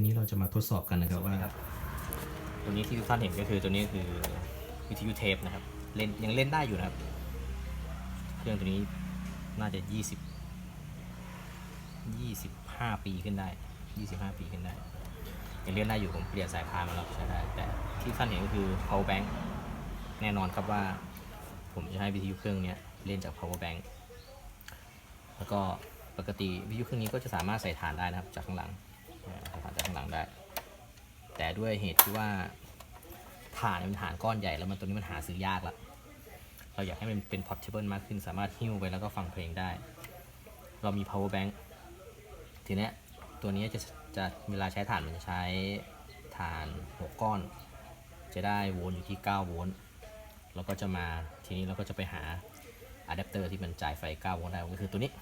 ทีนี้เราจะมาทดสอบกันนะครับว่าครับตัวนี้ที่ทุกท่านเห็นก็คือตัวนี้คือวิทยุเทปนะครับ เล่นยังเล่นได้อยู่นะครับ เครื่องตัวนี้น่าจะ 20 25 ปีขึ้นได้ 25 ปีขึ้นได้ยังเล่นได้อยู่ผมเปลี่ยนสายพานมาแล้วใช้ได้แต่ที่ท่านเห็นก็คือ power bank แน่นอนครับว่า ผมจะให้วิทยุเครื่องเนี้ยเล่นจาก power bank แล้วก็ปกติวิทยุเครื่องนี้ก็จะสามารถใส่ฐานได้นะครับจากข้างหลัง อ่าใส่ฐานจากข้างหลังได้ แต่ด้วยเหตุที่ว่าฐานเนี่ยมันฐานก้อนใหญ่แล้วมันตัวนี้มันหาซื้อยากละเราอยากให้มันเป็น portable มากขึ้นสามารถหิ้วไปแล้วก็ฟังเพลงได้ เรามี power bank ทีนี้ตัวนี้จะจะเวลาใช้ฐานมันจะใช้ฐาน6ก้อน จะได้โวลต์อยู่ที่ 9 โวลต์แล้วก็จะมาทีนี้เราก็จะไปหาอะแดปเตอร์ที่มันจ่ายไฟ 9 โวลต์ได้ก็คือตัวนี้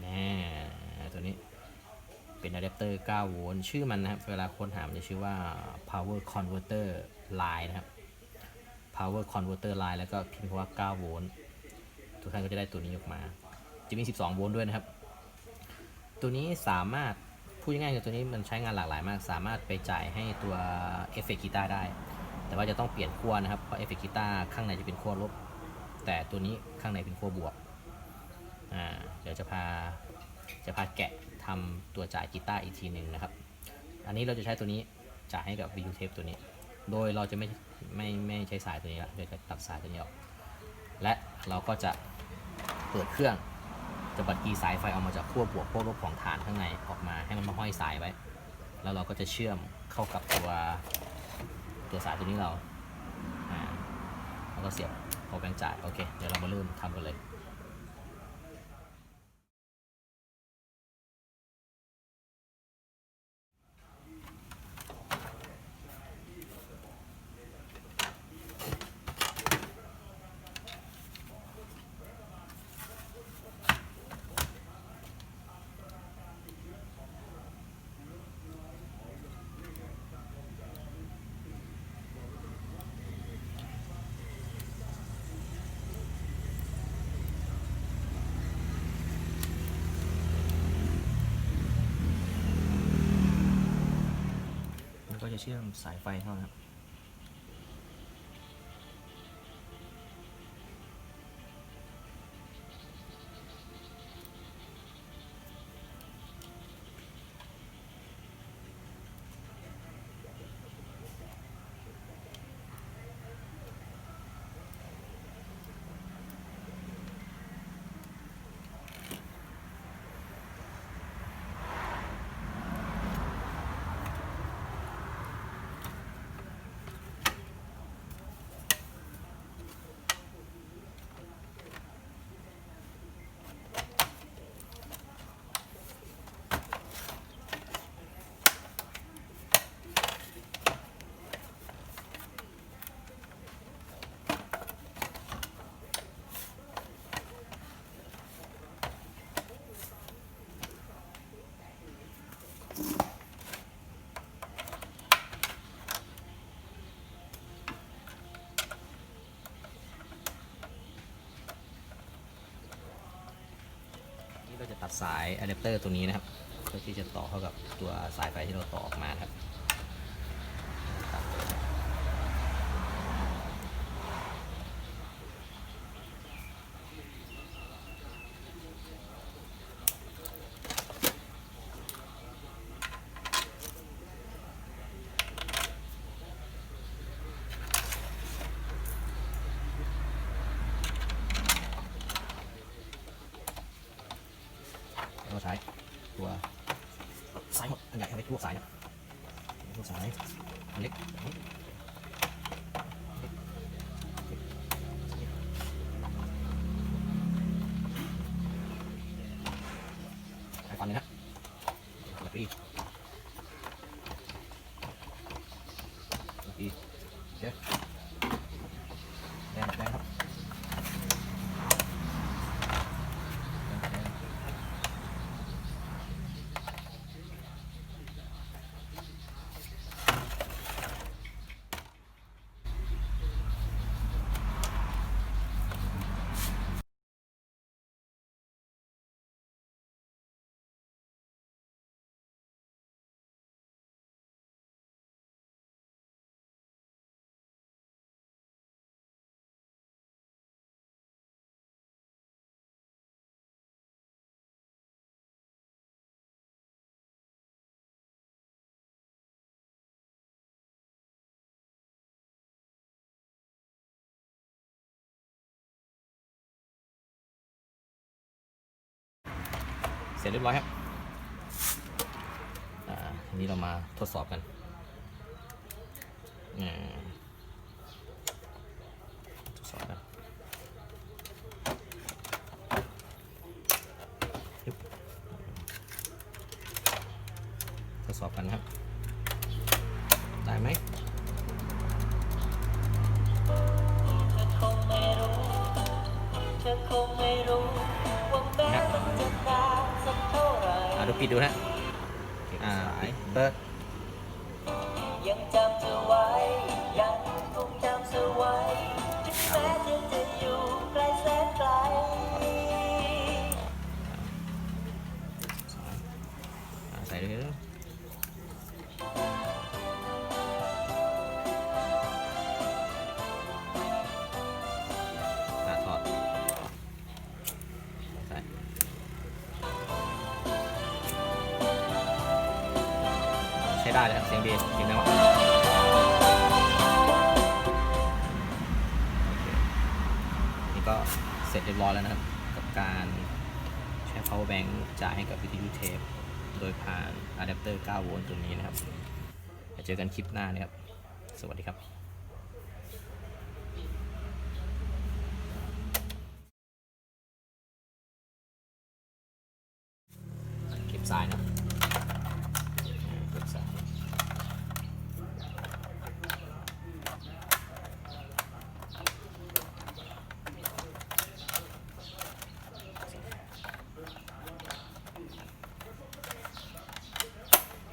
แน่ตัวนี้ เป็นอะแดปเตอร์ 9 โวลต์ ชื่อมันนะครับ เวลาค้นหา มันจะชื่อว่า power converter line นะครับ power converter line แล้วก็พิมพ์คำว่า 9 โวลต์ ทุกท่านก็จะได้ตัวนี้ออกมา จะมี 12 โวลต์ด้วยนะครับ ตัวนี้สามารถ พูดง่ายๆคือตัวนี้มันใช้งานหลากหลายมาก สามารถไปจ่ายให้ตัวเอฟเฟกต์กีตาร์ได้ แต่ว่าจะต้องเปลี่ยนขั้วนะครับ เพราะเอฟเฟกต์กีตาร์ข้างในจะเป็นขั้วลบ แต่ตัวนี้ข้างในเป็นขั้วบวก อ่า เดี๋ยวจะพา จะพาแกะ ทำตัวจ่ายกีตาร์อีกทีหนึ่งนะครับ อันนี้เราจะใช้ตัวนี้จ่ายให้กับวิวเทปตัวนี้ โดยเราจะไม่ไม่ไม่ใช้สายตัวนี้ละโดยจะตัดสายตัวนี้ออก และเราก็จะเปิดเครื่องจะบัดกีสายไฟออกมาจากขั้วบวกขั้วลบของฐานข้างในออกมาให้มันมาห้อยสายไว้ แล้วเราก็จะเชื่อมเข้ากับตัวตัวสายตัวนี้เราอ่าแล้วก็เสียบพอแบงจ่ายโอเค เดี๋ยวเรามาเริ่มทำกันเลย จะเชื่อมสายไฟเข้านะครับ ก็จะตัดสายอะแดปเตอร์ตัวนี้นะครับเพื่อที่จะต่อเข้ากับตัวสายไฟที่เราต่อออกมาครับแล้วก็ใช้ตัวสาย หมดอันใเสร็จเรียบร้อยครับอ่าทีนี้เรามาทดสอบกันทดสอบกันทดสอบกันครับ ปิดดูนะอ่าเปิดยังจำเธอไว้ยังคงจำเธอไว้ถึงแม้เธอจะอยู่ไกลแสนไกลอ่าใส่เลย ได้เลยครับเสียงดีเสียงดังมากโอเคนี่ก็เสร็จเรียบร้อยแล้วนะครับ กับการใช้ power bank จ่ายให้กับวิทยุเทป โดยผ่านอะแดปเตอร์ 9 โวลต์ตัวนี้นะครับเดี๋ยวเจอกันคลิปหน้านะครับ สวัสดีครับเก็บสายนะเก็บสาย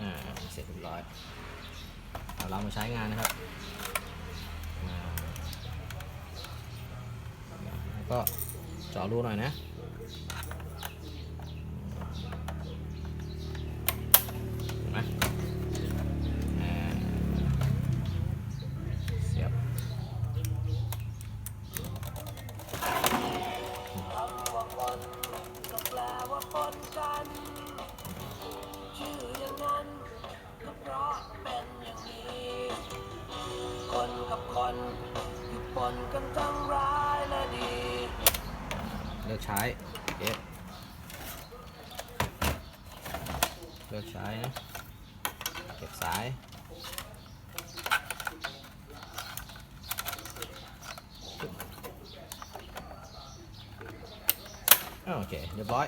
อ่าเสร็จเรียบร้อยเอาเรามาใช้งา นะครับก็เจาะรูหน่อยนะ คนกับคนอยู่ปนกันทั้งร้ายและดี เลิกใช้เอ๊ะเลิกใช้นะเก็บสายโอเคเรียบร้อย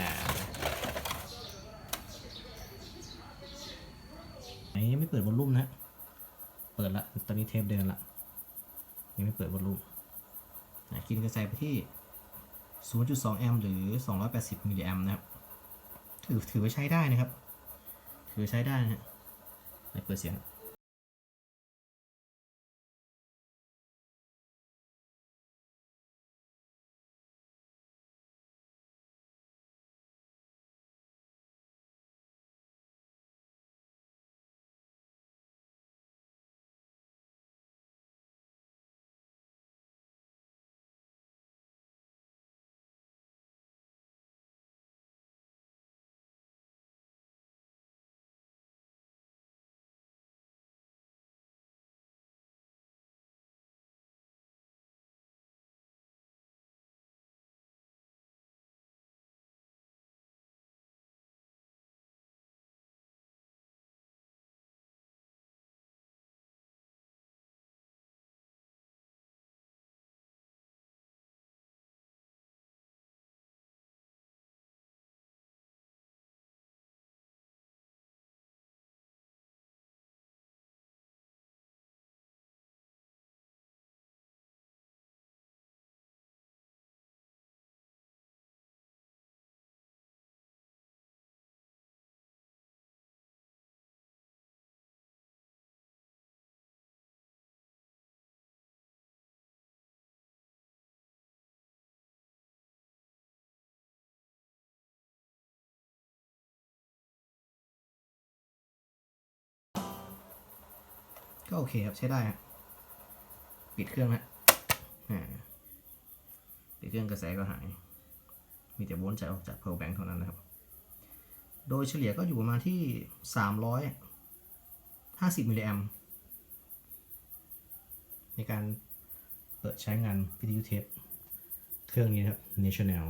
นะอันนี้ยังไม่เปิดวอลลุ่มนะ เปิดละ ตอนนี้เทปเดินละ ยังไม่เปิดวอลลุ่มกินกระจายไปที่ 0.2 แอมป์หรือ 280 มิลลิแอมป์นะครับ ถือถือว่าใช้ได้นะครับ ถือใช้ได้นะฮะเปิดเสียง ก็โอเคครับใช้ได้ปิดเครื่องนะปิดเครื่องกระแสก็หาย มีแต่วลต์จ่ายออกจาก power bank เท่านั้นนะครับ โดยเฉลี่ยก็อยู่ประมาณที่ 350มิลลิแอมในการเปิดใช้งานวิทยุเทปเครื่องนี้นะครับ National